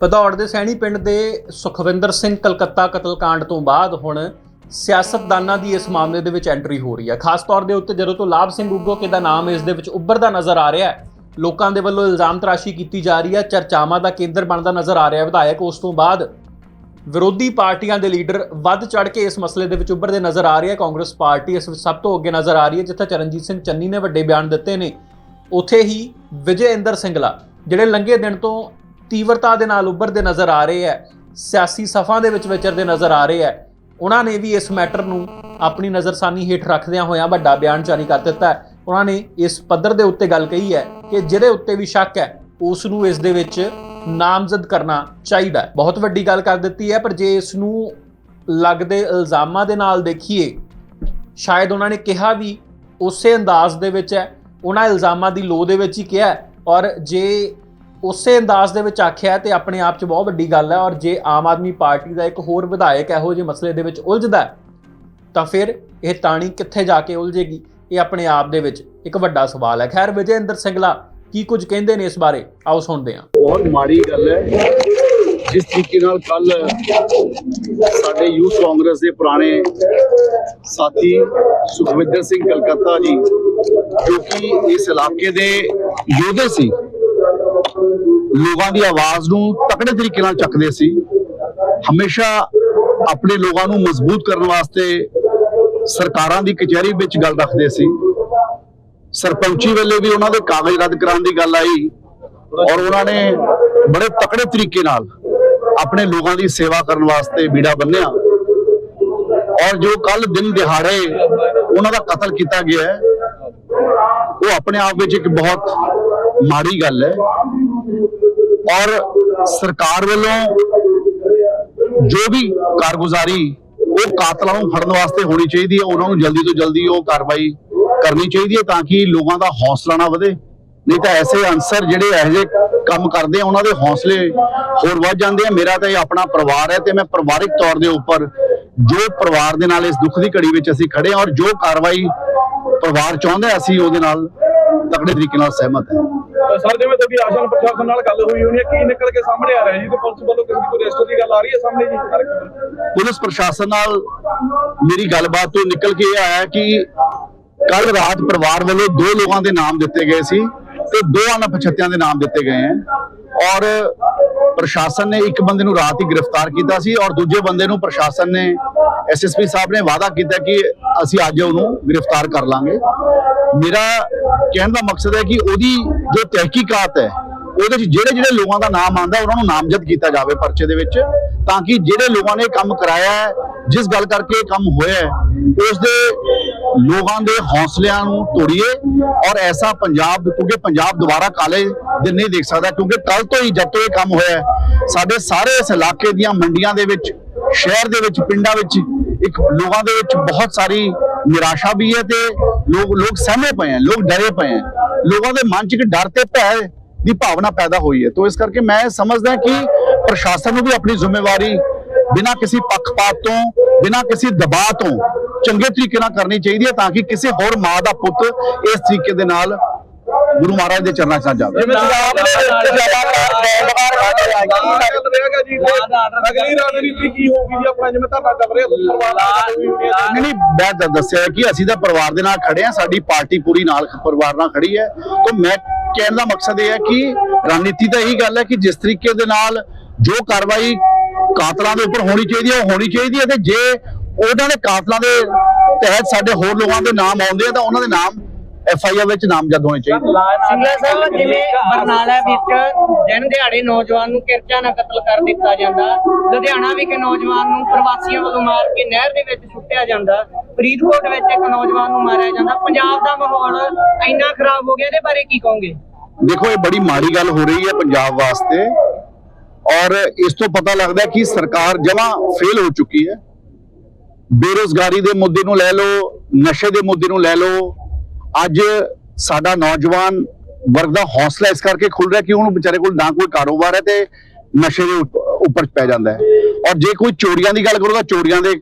ਭਦੌੜ ਦੇ ਸੈਣੀ ਪਿੰਡ ਦੇ ਸੁਖਵਿੰਦਰ ਸਿੰਘ ਕਲਕੱਤਾ ਕਤਲकांड ਤੋਂ ਬਾਅਦ ਹੁਣ ਸਿਆਸਤਦਾਨਾਂ ਦੀ ਇਸ ਮਾਮਲੇ ਦੇ ਵਿੱਚ ਐਂਟਰੀ ਹੋ ਰਹੀ ਹੈ। ਖਾਸ ਤੌਰ ਦੇ ਉੱਤੇ ਜਦੋਂ ਤੋਂ ਲਾਭ ਸਿੰਘ ਉਗੋਕੇ ਦਾ ਨਾਮ ਇਸ ਦੇ ਵਿੱਚ ਉੱਭਰਦਾ ਨਜ਼ਰ ਆ ਰਿਹਾ ਹੈ, ਲੋਕਾਂ ਦੇ ਵੱਲੋਂ ਇਲਜ਼ਾਮ ਤਰਾਸ਼ੀ ਕੀਤੀ ਜਾ ਰਹੀ ਹੈ, ਚਰਚਾਵਾਂ ਦਾ ਕੇਂਦਰ ਬਣਦਾ ਨਜ਼ਰ ਆ ਰਿਹਾ ਵਿਧਾਇਕ ਉਸ ਤੋਂ ਬਾਅਦ ਵਿਰੋਧੀ ਪਾਰਟੀਆਂ ਦੇ ਲੀਡਰ ਵੱਧ ਚੜ ਕੇ ਇਸ ਮਸਲੇ ਦੇ ਵਿੱਚ ਉੱਭਰਦੇ ਨਜ਼ਰ ਆ ਰਹੇ ਹੈ। ਕਾਂਗਰਸ ਪਾਰਟੀ ਇਸ ਵਿੱਚ ਸਭ ਤੋਂ ਅੱਗੇ ਨਜ਼ਰ ਆ ਰਹੀ ਹੈ, ਜਿੱਥੇ ਚਰਨਜੀਤ ਸਿੰਘ ਚੰਨੀ ਨੇ ਵੱਡੇ ਬਿਆਨ ਦਿੱਤੇ ਨੇ। ਉੱਥੇ ਹੀ ਵਿਜੇ ਇੰਦਰ ਸਿੰਗਲਾ, ਜਿਹੜੇ ਲੰਘੇ ਦਿਨ ਤੋਂ ਤੀਵਰਤਾ ਦੇ ਨਾਲ ਉੱਭਰਦੇ ਨਜ਼ਰ ਆ ਰਹੇ ਹੈ, ਸਿਆਸੀ ਸਫਾਂ ਦੇ ਵਿੱਚ ਵਿਚਰਦੇ ਨਜ਼ਰ ਆ ਰਹੇ ਹੈ। ਉਹਨਾਂ ਨੇ ਵੀ ਇਸ ਮੈਟਰ ਨੂੰ ਆਪਣੀ ਨਜ਼ਰਸਾਨੀ ਹੇਠ ਰੱਖਦਿਆਂ ਹੋਇਆਂ ਵੱਡਾ ਬਿਆਨ ਜਾਰੀ ਕਰ ਦਿੱਤਾ ਹੈ। ਉਹਨਾਂ ਨੇ ਇਸ ਪੱਧਰ ਦੇ ਉੱਤੇ ਗੱਲ ਕਹੀ ਹੈ ਕਿ ਜਿਹਦੇ ਉੱਤੇ ਵੀ ਸ਼ੱਕ ਹੈ, ਉਸ ਨੂੰ ਇਸ ਦੇ ਵਿੱਚ ਨਾਮਜ਼ਦ ਕਰਨਾ ਚਾਹੀਦਾ ਹੈ। ਬਹੁਤ ਵੱਡੀ ਗੱਲ ਕਰ ਦਿੱਤੀ ਹੈ, ਪਰ ਜੇ ਇਸ ਨੂੰ ਲੱਗਦੇ ਇਲਜ਼ਾਮਾਂ ਦੇ ਨਾਲ ਦੇਖੀਏ, ਸ਼ਾਇਦ ਉਹਨਾਂ ਨੇ ਕਿਹਾ ਵੀ ਉਸੇ ਅੰਦਾਜ਼ ਦੇ ਵਿੱਚ ਹੈ। ਉਹਨਾਂ ਇਲਜ਼ਾਮਾਂ ਦੀ ਲੋ ਦੇ ਵਿੱਚ ਹੀ ਕਿਹਾ ਔਰ ਜੇ ਉਸੇ ਅੰਦਾਜ਼ ਦੇ ਵਿੱਚ ਆਖਿਆ ਤੇ ਆਪਣੇ ਆਪ 'ਚ ਬਹੁਤ ਵੱਡੀ ਗੱਲ ਹੈ ਔਰ ਜੇ ਆਮ ਆਦਮੀ ਪਾਰਟੀ ਦਾ ਇੱਕ ਹੋਰ ਵਿਧਾਇਕ ਇਹੋ ਜਿਹੇ ਮਸਲੇ ਦੇ ਵਿੱਚ ਉਲਝਦਾ ਤਾਂ ਫਿਰ ਇਹ ਤਾਣੀ ਕਿੱਥੇ ਜਾ ਕੇ ਉਲਝੇਗੀ? ਇਹ ਆਪਣੇ ਆਪ ਦੇ ਵਿੱਚ ਇੱਕ ਵੱਡਾ ਸਵਾਲ ਹੈ। ਖੈਰ ਵਿਜੇ ਇੰਦਰ ਸਿੰਗਲਾ ਕੀ ਕੁਝ ਕਹਿੰਦੇ ਨੇ ਇਸ ਬਾਰੇ? ਆਓ ਸੁਣਦੇ ਹਾਂ। ਬਹੁਤ ਮਾੜੀ ਗੱਲ ਹੈ। ਜਿਸ ਤਰੀਕੇ ਨਾਲ ਕੱਲ ਸਾਡੇ ਯੂਥ ਕਾਂਗਰਸ ਦੇ ਪੁਰਾਣੇ ਸਾਥੀ ਸੁਖਵਿੰਦਰ ਸਿੰਘ ਕਲਕੱਤਾ ਜੀ, ਜੋ ਕਿ ਇਸ ਇਲਾਕੇ ਦੇ ਯੋਧੇ ਸੀ ਲੋਕਾਂ ਦੀ ਆਵਾਜ਼ ਨੂੰ ਤਕੜੇ ਤਰੀਕੇ ਨਾਲ ਚੱਕਦੇ ਸੀ। ਹਮੇਸ਼ਾ ਆਪਣੇ ਲੋਕਾਂ ਨੂੰ ਮਜ਼ਬੂਤ ਕਰਨ ਵਾਸਤੇ ਸਰਕਾਰਾਂ ਦੀ ਕਚਹਿਰੀ ਵਿੱਚ ਗੱਲ ਰੱਖਦੇ ਸੀ। ਸਰਪੰਚੀ ਵੇਲੇ ਵੀ ਉਹਨਾਂ ਦੇ ਕਾਗਜ਼ ਰੱਦ ਕਰਾਉਣ ਦੀ ਗੱਲ ਆਈ ਔਰ ਉਹਨਾਂ ਨੇ ਬੜੇ ਤਕੜੇ ਤਰੀਕੇ ਨਾਲ ਆਪਣੇ ਲੋਕਾਂ ਦੀ ਸੇਵਾ ਕਰਨ ਵਾਸਤੇ ਬੀੜਾ ਬੰਨਿਆ। ਔਰ ਜੋ ਕੱਲ ਦਿਨ ਦਿਹਾੜੇ ਉਹਨਾਂ ਦਾ ਕਤਲ ਕੀਤਾ ਗਿਆ ਹੈ, ਉਹ ਆਪਣੇ ਆਪ ਵਿੱਚ ਇੱਕ ਬਹੁਤ ਮਾੜੀ ਗੱਲ ਹੈ। ਔਰ ਸਰਕਾਰ ਵੱਲੋਂ ਜੋ ਵੀ ਕਾਰਗੁਜ਼ਾਰੀ ਉਹ ਕਾਤਲਾਂ ਨੂੰ ਫੜਨ ਵਾਸਤੇ ਹੋਣੀ ਚਾਹੀਦੀ ਹੈ, ਉਹਨਾਂ ਨੂੰ ਜਲਦੀ ਤੋਂ ਜਲਦੀ ਉਹ ਕਾਰਵਾਈ ਕਰਨੀ ਚਾਹੀਦੀ ਹੈ ਤਾਂ ਕਿ ਲੋਕਾਂ ਦਾ ਹੌਸਲਾ ਨਾ ਵਧੇ। ਨਹੀਂ ਤਾਂ ਐਸੇ ਅਨਸਰ ਜਿਹੜੇ ਇਹੋ ਜਿਹੇ ਕੰਮ ਕਰਦੇ ਆ, ਉਹਨਾਂ ਦੇ ਹੌਸਲੇ ਹੋਰ ਵੱਧ ਜਾਂਦੇ ਆ। ਮੇਰਾ ਤਾਂ ਇਹ ਆਪਣਾ ਪਰਿਵਾਰ ਹੈ ਤੇ ਮੈਂ ਪਰਿਵਾਰਿਕ ਤੌਰ ਦੇ ਉੱਪਰ ਜੋ ਪਰਿਵਾਰ ਦੇ ਨਾਲ ਇਸ ਦੁੱਖ ਦੀ ਘੜੀ ਵਿੱਚ ਅਸੀਂ ਖੜੇ ਹਾਂ ਔਰ ਜੋ ਕਾਰਵਾਈ ਪਰਿਵਾਰ ਚਾਹੁੰਦਾ ਅਸੀਂ ਉਹਦੇ ਨਾਲ ਤਕੜੇ ਤਰੀਕੇ ਨਾਲ ਸਹਿਮਤ ਹਾਂ। ਸਰ, ਜਿਵੇਂ ਤੁਹਾਡੀ ਆਸ਼ਾ ਪ੍ਰਸ਼ਾਸਨ ਨਾਲ ਗੱਲ ਹੋਈ ਹੋਣੀ ਹੈ, ਕੀ ਨਿਕਲ ਕੇ ਸਾਹਮਣੇ ਆ ਰਿਹਾ ਜੀ? ਤੇ ਪੁਲਿਸ ਵੱਲੋਂ ਕਿਸੇ ਕੋਈ ਰੈਸਟ ਦੀ ਗੱਲ ਆ ਰਹੀ ਹੈ ਸਾਹਮਣੇ ਜੀ? ਪੁਲਿਸ ਪ੍ਰਸ਼ਾਸਨ ਨਾਲ ਮੇਰੀ ਗੱਲਬਾਤ ਤੋਂ ਨਿਕਲ ਕੇ ਇਹ ਆਇਆ ਕਿ ਕੱਲ ਰਾਤ ਪਰਿਵਾਰ ਵੱਲੋਂ ਦੋ ਲੋਕਾਂ ਦੇ ਨਾਮ ਦਿੱਤੇ ਗਏ ਸੀ। ਤੇ ਦੋ ਅਣਪਛਾਤਿਆਂ ਦੇ ਨਾਮ ਦਿੱਤੇ ਗਏ ਹਨ ਔਰ ਪ੍ਰਸ਼ਾਸਨ ਨੇ ਇੱਕ ਬੰਦੇ ਨੂੰ ਰਾਤ ਹੀ ਗ੍ਰਿਫਤਾਰ ਕੀਤਾ ਸੀ ਔਰ ਦੂਜੇ ਬੰਦੇ ਨੂੰ ਪ੍ਰਸ਼ਾਸਨ ਨੇ ਐਸਐਸਪੀ ਸਾਹਿਬ ਨੇ ਵਾਅਦਾ ਕੀਤਾ ਕਿ ਅਸੀਂ ਅੱਜ ਉਹਨੂੰ ਗ੍ਰਿਫਤਾਰ ਕਰ ਲਾਂਗੇ। ਮੇਰਾ ਕਹਿਣ ਦਾ ਮਕਸਦ ਹੈ ਕਿ ਉਹਦੀ ਜੋ ਤਹਿਕੀਕਾਤ ਹੈ, ਉਹਦੇ ਵਿੱਚ ਜਿਹੜੇ ਜਿਹੜੇ ਲੋਕਾਂ ਦਾ ਨਾਮ ਆਂਦਾ ਉਹਨਾਂ ਨੂੰ ਨਾਮਜ਼ਦ ਕੀਤਾ ਜਾਵੇ ਪਰਚੇ ਦੇ ਵਿੱਚ, ਤਾਂ ਕਿ ਜਿਹੜੇ ਲੋਕਾਂ ਨੇ ਕੰਮ ਕਰਾਇਆ ਹੈ, ਜਿਸ ਗੱਲ ਕਰਕੇ ਕੰਮ ਹੋਇਆ ਹੈ, ਉਸ ਦੇ ਲੋਕਾਂ ਦੇ ਹੌਸਲਿਆਂ ਨੂੰ ਤੋੜੀਏ ਔਰ ਐਸਾ ਪੰਜਾਬ, ਕਿਉਂਕਿ ਪੰਜਾਬ ਦੁਬਾਰਾ ਕਾਲੇ ਦਿਨ ਨਹੀਂ ਦੇਖ ਸਕਦਾ, ਕਿਉਂਕਿ ਕੱਲ ਤੋਂ ਹੀ ਜਦ ਤੋਂ ਇਹ ਕੰਮ ਹੋਇਆ ਸਾਡੇ ਸਾਰੇ ਇਸ ਇਲਾਕੇ ਦੀਆਂ ਮੰਡੀਆਂ ਦੇ ਵਿੱਚ, ਸ਼ਹਿਰ ਦੇ ਵਿੱਚ, ਪਿੰਡਾਂ ਵਿੱਚ ਇੱਕ ਲੋਕਾਂ ਦੇ ਵਿੱਚ ਬਹੁਤ ਸਾਰੀ ਨਿਰਾਸ਼ਾ ਵੀ ਹੈ ਤੇ ਲੋਕ ਲੋਕ ਸਹਿਮੇ ਪਏ ਹੈ, ਲੋਕ ਡਰੇ ਪਏ ਹੈ। ਲੋਕਾਂ ਦੇ ਮਨ 'ਚ ਇੱਕ ਡਰ ਤੇ ਭੈ ਦੀ ਭਾਵਨਾ ਪੈਦਾ ਹੋਈ ਹੈ। ਤੋਂ ਇਸ ਕਰਕੇ ਮੈਂ ਸਮਝਦਾ ਕਿ ਪ੍ਰਸ਼ਾਸਨ ਨੂੰ ਵੀ ਆਪਣੀ ਜ਼ਿੰਮੇਵਾਰੀ ਬਿਨਾਂ ਕਿਸੇ ਪੱਖਪਾਤ ਤੋਂ, ਬਿਨਾਂ ਕਿਸੇ ਦਬਾਅ ਤੋਂ ਚੰਗੇ ਤਰੀਕੇ ਨਾਲ ਕਰਨੀ ਚਾਹੀਦੀ ਹੈ ਤਾਂ ਕਿ ਕਿਸੇ ਹੋਰ ਮਾਂ ਦਾ ਪੁੱਤ ਇਸ ਤਰੀਕੇ ਦੇ ਨਾਲ ਗੁਰੂ ਮਹਾਰਾਜ ਦੇ ਚਰਨਾਂ 'ਚ ਨਾ ਜਾਵੇ। ਜਿਵੇਂ ਪੰਜਾਬ ਦੇ ਵਿੱਚ ਜ਼ਿਆਦਾਤਰ ਰਹੇਗਾ ਜੀ ਤੇ ਅਗਲੀ ਰਣਨੀਤੀ ਕੀ ਹੋਊਗੀ ਜੀ? ਆਪਣਾ ਜਿਵੇਂ ਧਰਨਾ ਚੱਲ ਰਿਹਾ ਪਰਿਵਾਰ ਨਾਲ ਹੋਈ ਹੋਈ ਹੈ। ਨਹੀਂ ਨਹੀਂ ਮੈਂ ਦੱਸਿਆ ਕਿ ਅਸੀਂ ਤਾਂ ਪਰਿਵਾਰ ਦੇ ਨਾਲ ਖੜੇ ਹਾਂ ਸਾਡੀ ਪਾਰਟੀ ਪੂਰੀ ਨਾਲ ਪਰਿਵਾਰ ਨਾਲ ਖੜੀ ਹੈ। ਤਾਂ ਮੈਂ ਕਹਿਣ ਦਾ ਮਕਸਦ ਇਹ ਹੈ ਕਿ ਰਣਨੀਤੀ ਤਾਂ ਇਹੀ ਗੱਲ ਹੈ ਕਿ ਜਿਸ ਤਰੀਕੇ ਦੇ ਨਾਲ ਜੋ ਕਾਰਵਾਈ ਕਾਤਲਾਂ ਦੇ ਉੱਪਰ ਹੋਣੀ ਚਾਹੀਦੀ ਹੈ ਉਹ ਹੋਣੀ ਚਾਹੀਦੀ ਹੈ ਤੇ ਜੇ ਉਹਨਾਂ ਦੇ ਕਾਤਲਾਂ ਦੇ ਤਹਿਤ ਸਾਡੇ ਹੋਰ ਲੋਕਾਂ ਦੇ ਨਾਮ ਆਉਂਦੇ ਆ ਤਾਂ ਉਹਨਾਂ ਦੇ ਨਾਮ ਐਫ ਆਈ ਆਰ ਵਿੱਚ ਨਾਮਜ਼ਦ ਹੋਣੇ ਚਾਹੀਦੇ ਸਿੰਗਲਾ ਸਾਹਿਬ ਜਿਵੇਂ ਬਰਨਾਲਾ ਵਿੱਚ ਦਿਨ ਦਿਹਾੜੇ ਨੌਜਵਾਨ ਨੂੰ ਕਿਰਚਾ ਨਾਲ ਕਤਲ ਕਰ ਦਿੱਤਾ ਜਾਂਦਾ ਲੁਧਿਆਣਾ ਵਿਖੇ ਨੌਜਵਾਨ ਨੂੰ ਪ੍ਰਵਾਸੀਆਂ ਵੱਲੋਂ ਮਾਰ ਕੇ ਨਹਿਰ ਦੇ ਵਿੱਚ ਸੁੱਟਿਆ ਜਾਂਦਾ ਫਰੀਦਕੋਟ ਵਿੱਚ ਇੱਕ ਨੌਜਵਾਨ ਨੂੰ ਮਾਰਿਆ ਜਾਂਦਾ। ਪੰਜਾਬ ਦਾ ਮਾਹੌਲ ਇੰਨਾ ਖਰਾਬ ਹੋ ਗਿਆ ਇਹਦੇ ਬਾਰੇ ਕੀ ਕਹੋਗੇ? ਦੇਖੋ ਇਹ ਬੜੀ ਮਾੜੀ ਗੱਲ ਹੋ ਰਹੀ ਹੈ ਪੰਜਾਬ ਵਾਸਤੇ ਔਰ ਇਸ ਤੋਂ ਪਤਾ ਲੱਗਦਾ ਕਿ ਸਰਕਾਰ ਜਮਾਂ ਫੇਲ ਹੋ ਚੁੱਕੀ ਹੈ। ਬੇਰੋਜ਼ਗਾਰੀ ਦੇ ਮੁੱਦੇ ਨੂੰ ਲੈ ਲਓ, ਨਸ਼ੇ ਦੇ ਮੁੱਦੇ ਨੂੰ ਲੈ ਲਓ। ਅੱਜ ਸਾਡਾ ਨੌਜਵਾਨ ਵਰਗ ਦਾ ਹੌਸਲਾ ਇਸ ਕਰਕੇ ਖੁੱਲ ਰਿਹਾ ਕਿ ਉਹਨੂੰ ਵਿਚਾਰੇ ਕੋਲ ਨਾ ਕੋਈ ਕਾਰੋਬਾਰ ਹੈ ਤੇ ਨਸ਼ੇ ਦੇ ਉੱਪ- ਉੱਪਰ ਪੈ ਜਾਂਦਾ ਹੈ। ਔਰ ਜੇ ਕੋਈ ਚੋਰੀਆਂ ਦੀ ਗੱਲ ਕਰੋ ਤਾਂ ਚੋਰੀਆਂ ਦੇ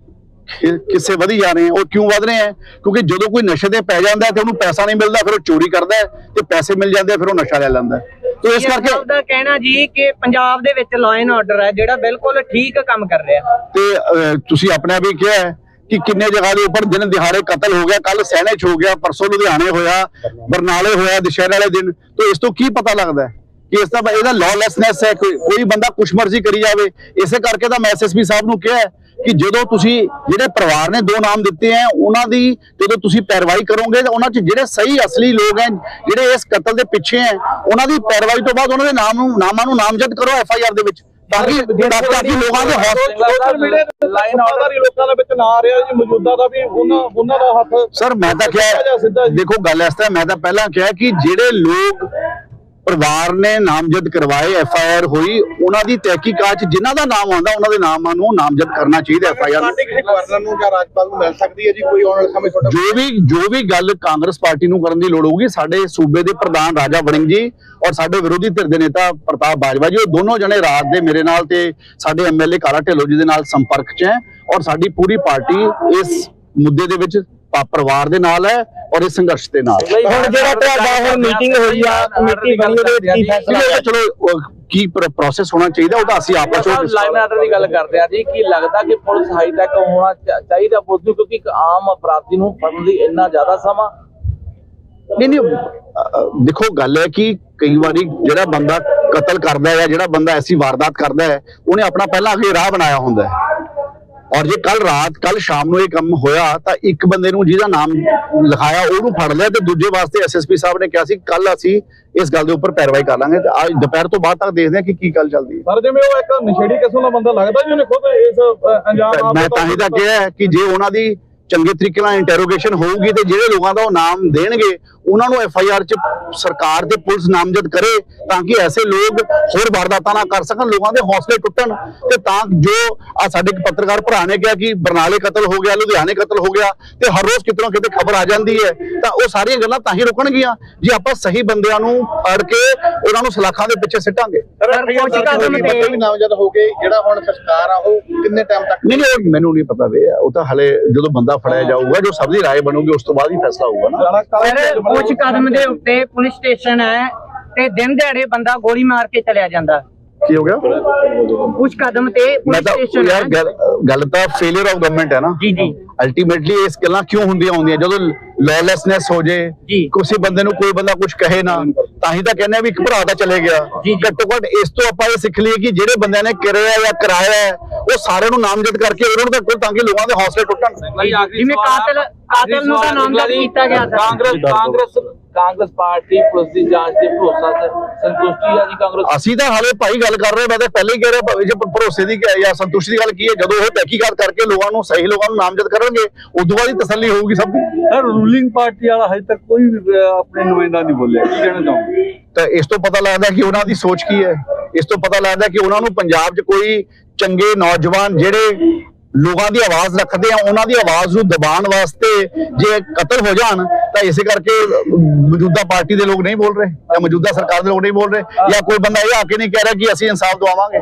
ਕਿ- ਕਿੱਸੇ ਵਧੀ ਜਾ ਰਹੇ ਹੈ। ਉਹ ਕਿਉਂ ਵਧ ਰਹੇ ਹੈ? ਕਿਉਂਕਿ ਜਦੋਂ ਕੋਈ ਨਸ਼ੇ ਤੇ ਪੈ ਜਾਂਦਾ ਹੈ ਤੇ ਉਹਨੂੰ ਪੈਸਾ ਨਹੀਂ ਮਿਲਦਾ, ਫਿਰ ਉਹ ਚੋਰੀ ਕਰਦਾ ਤੇ ਪੈਸੇ ਮਿਲ ਜਾਂਦੇ ਫਿਰ ਉਹ ਨਸ਼ਾ ਲੈ ਲੈਂਦਾ ਇਸ ਕਰਕੇ ਸਾਹਿਬ ਦਾ ਕਹਿਣਾ ਜੀ ਕਿ ਪੰਜਾਬ ਦੇ ਵਿੱਚ ਲਾਅ ਐਂਡ ਆਰਡਰ ਹੈ ਜਿਹੜਾ ਬਿਲਕੁਲ ਠੀਕ ਕੰਮ ਕਰ ਰਿਹਾ। ਤੇ ਤੁਸੀਂ ਆਪਣੇ ਆਪ ਹੀ ਕਿਹਾ ਹੈ ਕਿ ਕਿੰਨੇ ਜਗ੍ਹਾ ਦੇ ਉੱਪਰ ਦਿਨ ਦਿਹਾੜੇ ਕਤਲ ਹੋ ਗਿਆ ਕੱਲ ਸੈਣੇ ਚ ਹੋ ਗਿਆ ਪਰਸੋਂ ਲੁਧਿਆਣੇ ਹੋਇਆ ਬਰਨਾਲੇ ਹੋਇਆ ਦੁਸ਼ਹਿਰੇ ਵਾਲੇ ਦਿਨ। ਤੇ ਇਸ ਤੋਂ ਕੀ ਪਤਾ ਲੱਗਦਾ ਹੈ ਕਿ ਇਸ ਦਾ ਇਹਦਾ ਲੌਲੈਸਨੈਸ ਹੈ ਕੋਈ ਕੋਈ ਬੰਦਾ ਕੁਛ ਮਰਜ਼ੀ ਕਰੀ ਜਾਵੇ। ਇਸੇ ਕਰਕੇ ਤਾਂ ਮੈਂ ਐਸਐਸਪੀ ਸਾਹਿਬ ਨੂੰ ਕਿਹਾ ਹੈ ਕਿ ਜਦੋਂ ਤੁਸੀਂ ਜਿਹੜੇ ਪਰਿਵਾਰ ਨੇ ਦੋ ਨਾਮ ਦਿੱਤੇ ਹੈ ਉਹਨਾਂ ਦੀ ਜਦੋਂ ਤੁਸੀਂ ਪੈਰਵਾਈ ਕਰੋਗੇ ਤਾਂ ਉਹਨਾਂ 'ਚ ਜਿਹੜੇ ਸਹੀ ਅਸਲੀ ਲੋਕ ਹੈ ਜਿਹੜੇ ਇਸ ਕਤਲ ਦੇ ਪਿੱਛੇ ਹੈ ਉਹਨਾਂ ਦੀ ਪੈਰਵਾਈ ਤੋਂ ਬਾਅਦ ਉਹਨਾਂ ਦੇ ਨਾਮ ਨੂੰ ਨਾਮਾਂ ਨੂੰ ਨਾਮਜ਼ਦ ਕਰੋ ਐਫ ਆਈ ਆਰ ਦੇ ਵਿੱਚ ਤਾਂ ਕਿ ਤਾਂ ਕਿ ਲੋਕਾਂ ਦੇ ਹੌਸਲੇ ਲਾਈਨ ਆਰਡਰ ਲੋਕਾਂ ਦੇ ਵਿੱਚ ਨਾ ਆ ਰਿਹਾ ਜੀ ਮੌਜੂਦਾ ਦਾ ਵੀ ਉਹਨਾਂ ਉਹਨਾਂ ਦਾ ਹੱਥ ਸਰ ਮੈਂ ਤਾਂ ਕਿਹਾ। ਦੇਖੋ ਗੱਲ ਇਸ ਤਰ੍ਹਾਂ ਮੈਂ ਤਾਂ ਪਹਿਲਾਂ ਕਿਹਾ ਕਿ ਜਿਹੜੇ ਲੋਕ ਪਰਿਵਾਰ ਨੇ ਨਾਮਜ਼ਦ ਕਰਵਾਏ ਐਫ ਆਈ ਆਰ ਹੋਈ ਉਹਨਾਂ ਦੀ ਤਹਿਕੀਕਾਤ ਜਿਨ੍ਹਾਂ ਦਾ ਨਾਮ ਆਉਂਦਾ ਉਹਨਾਂ ਦੇ ਨਾਮਾਂ ਨੂੰ ਨਾਮਜ਼ਦ ਕਰਨਾ ਚਾਹੀਦਾ ਐਫ ਆਈ ਆਰ ਗਵਰਨਰ ਨੂੰ ਜਾਂ ਰਾਜਪਾਲ ਨੂੰ ਮਿਲ ਸਕਦੀ ਹੈ ਜੀ? ਕੋਈ ਆਉਣ ਵਾਲੇ ਸਮੇਂ ਤੁਹਾਡਾ ਜੋ ਵੀ ਜੋ ਵੀ ਗੱਲ ਕਾਂਗਰਸ ਪਾਰਟੀ ਨੂੰ ਕਰਨ ਦੀ ਲੋੜ ਹੋਊਗੀ ਸਾਡੇ ਸੂਬੇ ਦੇ ਪ੍ਰਧਾਨ ਰਾਜਾ ਵੜਿੰਗ ਜੀ ਔਰ ਸਾਡੇ ਵਿਰੋਧੀ ਧਿਰ ਦੇ ਨੇਤਾ ਪ੍ਰਤਾਪ ਬਾਜਵਾ ਜੀ ਉਹ ਦੋਨੋਂ ਜਣੇ ਰਾਤ ਦੇ ਮੇਰੇ ਨਾਲ ਤੇ ਸਾਡੇ ਐਮਐਲਏ ਕਾਲਾ ਢਿੱਲੋਂ ਜੀ ਦੇ ਨਾਲ ਸੰਪਰਕ 'ਚ ਹੈ ਔਰ ਸਾਡੀ ਪੂਰੀ ਪਾਰਟੀ ਇਸ ਮੁੱਦੇ ਦੇ ਵਿੱਚ ਪਰਿਵਾਰ ਦੇ ਨਾਲ ਹੈ ਔਰ ਇਸ ਸੰਘਰਸ਼ ਦੇ ਨਾਲ। ਹੁਣ ਜਿਹੜਾ ਤੁਹਾਡਾ ਹੁਣ ਮੀਟਿੰਗ ਹੋਈ ਆ ਕਮੇਟੀ ਬਣੀ ਉਹਦੇ ਕੀ ਫੈਸਲਾ ਚਲੋ ਕੀ ਪ੍ਰੋਸੈਸ ਹੋਣਾ ਚਾਹੀਦਾ ਉਹ ਤਾਂ ਅਸੀਂ ਆਪਸ ਵਿੱਚ ਲਾਈਨ ਆਰਡਰ ਦੀ ਗੱਲ ਕਰਦੇ ਆ ਜੀ ਕੀ ਲੱਗਦਾ ਕਿ ਪੁਲਿਸ ਹਾਈ ਤੱਕ ਹੋਣਾ ਚਾਹੀਦਾ ਪੁਲਿਸ ਨੂੰ ਕਿਉਂਕਿ ਇੱਕ ਆਮ ਅਪਰਾਧੀ ਨੂੰ ਫੜਨ ਲਈ ਇੰਨਾ ਜ਼ਿਆਦਾ ਸਮਾਂ? ਨਹੀਂ ਨਹੀਂ ਦੇਖੋ ਗੱਲ ਹੈ ਕਿ ਕਈ ਵਾਰੀ ਜਿਹੜਾ ਬੰਦਾ ਕਤਲ ਕਰਦਾ ਹੈ ਜਾਂ ਜਿਹੜਾ ਬੰਦਾ ਐਸੀ ਵਾਰਦਾਤ ਕਰਦਾ ਹੈ ਉਹਨੇ ਆਪਣਾ ਪਹਿਲਾਂ ਅੱਗੇ ਰਾਹ ਬਣਾਇਆ ਹੁੰਦਾ ਹੈ। ਔਰ ਜੇ ਕੱਲ ਰਾਤ ਕੱਲ ਸ਼ਾਮ ਨੂੰ ਇਹ ਕੰਮ ਹੋਇਆ ਤਾਂ ਇੱਕ ਬੰਦੇ ਨੂੰ ਜਿਹਦਾ ਨਾਮ ਲਿਖਾਇਆ ਉਹਨੂੰ ਫੜ ਲਿਆ ਤੇ ਦੂਜੇ ਵਾਸਤੇ ਐਸਐਸਪੀ ਸਾਹਿਬ ਨੇ ਕਿਹਾ ਸੀ ਕੱਲ ਅਸੀਂ ਇਸ ਗੱਲ ਦੇ ਉੱਪਰ ਪੈਰਵਾਈ ਕਰ ਲਾਂਗੇ ਤੇ ਅੱਜ ਦੁਪਹਿਰ ਤੋਂ ਬਾਅਦ ਤੱਕ ਦੇਖਦੇ ਹਾਂ ਕਿ ਕੀ ਗੱਲ ਚੱਲਦੀ ਹੈ ਪਰ ਜਿਵੇਂ ਉਹ ਇੱਕ ਨਸ਼ੇੜੀ ਕਿਸਮ ਦਾ ਬੰਦਾ ਲੱਗਦਾ ਜੀ ਉਹਨੇ ਖੁਦ ਇਸ ਅੰਜਾਮ ਮੈਂ। ਤਾਂ ਹੀ ਤਾਂ ਕਿਹਾ ਕਿ ਜੇ ਉਹਨਾਂ ਦੀ ਚੰਗੇ ਤਰੀਕੇ ਨਾਲ ਇੰਟਰੋਗੇਸ਼ਨ ਹੋਊਗੀ ਤੇ ਜਿਹੜੇ ਲੋਕਾਂ ਦਾ ਉਹ ਨਾਮ ਦੇਣਗੇ ਉਹਨਾਂ ਨੂੰ ਐਫ ਆਈ ਆਰ ਚ ਸਰਕਾਰ ਤੇ ਪੁਲਿਸ ਨਾਮਜ਼ਦ ਕਰੇ ਤਾਂ ਕਿ ਐਸੇ ਲੋਕ ਹੋਰ ਵਾਰਦਾਤਾਂ ਨਾ ਕਰ ਸਕਣ ਲੋਕਾਂ ਦੇ ਹੌਸਲੇ ਟੁੱਟਣ ਤੇ ਤਾਂ ਜੋ ਆ ਸਾਡੇ ਇੱਕ ਪੱਤਰਕਾਰ ਭਰਾ ਨੇ ਕਿਹਾ ਕਿ ਬਰਨਾਲੇ ਕਤਲ ਹੋ ਗਿਆ ਲੁਧਿਆਣੇ ਕਤਲ ਹੋ ਗਿਆ ਤੇ ਹਰ ਰੋਜ਼ ਕਿਤੇ ਨਾ ਕਿਤੇ ਖਬਰ ਆ ਜਾਂਦੀ ਹੈ ਤਾਂ ਉਹ ਸਾਰੀਆਂ ਗੱਲਾਂ ਤਾਂ ਹੀ ਰੁਕਣਗੀਆਂ ਜੇ ਆਪਾਂ ਸਹੀ ਬੰਦਿਆਂ ਨੂੰ ਫੜ ਕੇ ਉਹਨਾਂ ਨੂੰ ਸਲਾਖਾਂ ਦੇ ਪਿੱਛੇ ਸਿੱਟਾਂਗੇ। ਸਰ ਕੁਝ ਕਦਮ ਤੇ ਵੀ ਨਾਮਜ਼ਦ ਹੋ ਗਏ ਜਿਹੜਾ ਹੁਣ ਸੰਸਕਾਰ ਆ ਉਹ ਕਿੰਨੇ ਟਾਈਮ ਤੱਕ? ਨਹੀਂ ਨਹੀਂ ਮੈਨੂੰ ਨਹੀਂ ਪਤਾ ਵੇ ਉਹ ਤਾਂ ਹਲੇ ਜਦੋਂ ਬੰਦਾ ਫੜਿਆ ਜਾਊਗਾ ਜੋ ਸਭ ਦੀ ਰਾਏ ਬਣੂਗੀ ਉਸ ਤੋਂ ਬਾਅਦ ਹੀ ਫੈਸਲਾ ਹੋਊਗਾ ਨਾ। ਕੁਝ ਕਦਮ ਦੇ ਉੱਤੇ ਪੁਲਿਸ ਸਟੇਸ਼ਨ ਹੈ ਤੇ ਦਿਨ ਦਿਹਾੜੇ ਬੰਦਾ ਗੋਲੀ ਮਾਰ ਕੇ ਚਲਿਆ ਜਾਂਦਾ। ਕੀ ਹੋ ਗਿਆ? ਕੁਝ ਕਦਮ ਤੇ ਮੈਂ ਪੁਲਿਸ ਤਾਂ ਸਟੇਸ਼ਨ ਯਾਰ ਹੈ ਗੱਲ ਗੱਲ ਤਾਂ ਫੇਲਿਅਰ ਆਫ ਗਵਰਨਮੈਂਟ ਹੈ ਨਾ। ਜੀ ਜੀ। ਅਲਟੀਮੇਟਲੀ ਇਸ ਗੱਲਾਂ ਕਿਉਂ ਹੁੰਦੀਆਂ ਹੁੰਦੀਆਂ ਜਦੋਂ ਲਾਅਲੈਸਨੈਸ ਹੋ ਜੇ। ਕਿਸੇ ਬੰਦੇ ਨੂੰ ਕੋਈ ਬੰਦਾ ਕੁਝ ਕਹੇ ਨਾ ਤਾਂ ਹੀ ਤਾਂ ਕਹਿੰਦੇ ਆ ਵੀ ਇੱਕ ਭਰਾ ਤਾਂ ਚਲੇ ਗਿਆ। ਘੱਟੋ ਘੱਟ ਇਸ ਤੋਂ ਆਪਾਂ ਇਹ ਸਿੱਖ ਲਈਏ ਕਿ ਜਿਹੜੇ ਬੰਦਿਆਂ ਨੇ ਕਰਿਆ ਜਾਂ ਕਰਾਇਆ ਉਹ ਸਾਰਿਆਂ ਨੂੰ ਨਾਮਜ਼ਦ ਕਰਕੇ ਉਹਨਾਂ ਨੂੰ ਤਾਂ ਤਾਂ ਕਿ ਲੋਕਾਂ ਦੇ ਹੌਸਲੇ ਟੁੱਟਣ। ਜਿਵੇਂ ਕਾਤਲ ਕਾਤਲ ਨੂੰ ਤਾਂ ਨਾਮਜ਼ਦ ਕੀਤਾ ਗਿਆ ਸੀ। ਕਾਂਗਰਸ ਕਾਂਗਰਸ ਕਾਂਗਰਸ ਪਾਰਟੀ ਪੁਲਿਸ ਦੀ ਜਾਂਚ ਤੇ ਭਰੋਸਾ ਸੰਤੁਸ਼ਟੀ ਆ ਜੀ ਕਾਂਗਰਸ ਅਸੀਂ ਤਾਂ ਹਾਲੇ ਭਾਈ ਗੱਲ ਕਰ ਰਹੇ ਮੈਂ ਤਾਂ ਪਹਿਲੇ ਹੀ ਕਹਿ ਰਿਹਾ ਭਾਵੇਂ ਜੇ ਭਰੋਸੇ ਦੀ ਜਾਂ ਸੰਤੁਸ਼ਟੀ ਦੀ ਗੱਲ ਕੀ ਹੈ ਜਦੋਂ ਉਹ ਤਹਿਕੀਕਾਤ ਕਰਕੇ ਲੋਕਾਂ ਨੂੰ ਸਹੀ ਲੋਕਾਂ ਨੂੰ ਨਾਮਜ਼ਦ ਕਰਨਗੇ ਉਦੋਂ ਬਾਅਦ ਹੀ ਤਸੱਲੀ ਹੋਊਗੀ ਸਭ ਦੀ ਸਰ ਰੂਲਿੰਗ ਪਾਰਟੀ ਵਾਲਾ ਹਜੇ ਤੱਕ ਕੋਈ ਵੀ ਅਹ, ਆਪਣੇ ਨੁਮਾਇੰਦਾ ਨਹੀਂ ਬੋਲਿਆ। ਕੀ ਕਹਿਣਾ ਚਾਹੋਗੇ? ਤਾਂ ਇਸ ਤੋਂ ਪਤਾ ਲੱਗਦਾ ਕਿ ਉਹਨਾਂ ਦੀ ਸੋਚ ਕੀ ਹੈ। ਇਸ ਤੋਂ ਪਤਾ ਲੱਗਦਾ ਕਿ ਉਹਨਾਂ ਨੂੰ ਪੰਜਾਬ 'ਚ ਕੋਈ ਚੰਗੇ ਨੌਜਵਾਨ ਜਿਹੜੇ ਲੋਕਾਂ ਦੀ ਆਵਾਜ਼ ਰੱਖਦੇ ਆ ਉਹਨਾਂ ਦੀ ਆਵਾਜ਼ ਨੂੰ ਦਬਾਉਣ ਵਾਸਤੇ ਜੇ ਕਤਲ ਹੋ ਜਾਣ ਤਾਂ ਇਸੇ ਕਰਕੇ ਮੌਜੂਦਾ ਪਾਰਟੀ ਦੇ ਲੋਕ ਨਹੀਂ ਬੋਲ ਰਹੇ ਜਾਂ ਮੌਜੂਦਾ ਸਰਕਾਰ ਦੇ ਲੋਕ ਨਹੀਂ ਬੋਲ ਰਹੇ। ਜਾਂ ਕੋਈ ਬੰਦਾ ਇਹ ਆ ਕੇ ਨਹੀਂ ਕਹਿ ਰਿਹਾ ਕਿ ਅਸੀਂ ਇਨਸਾਫ ਦਵਾਵਾਂਗੇ।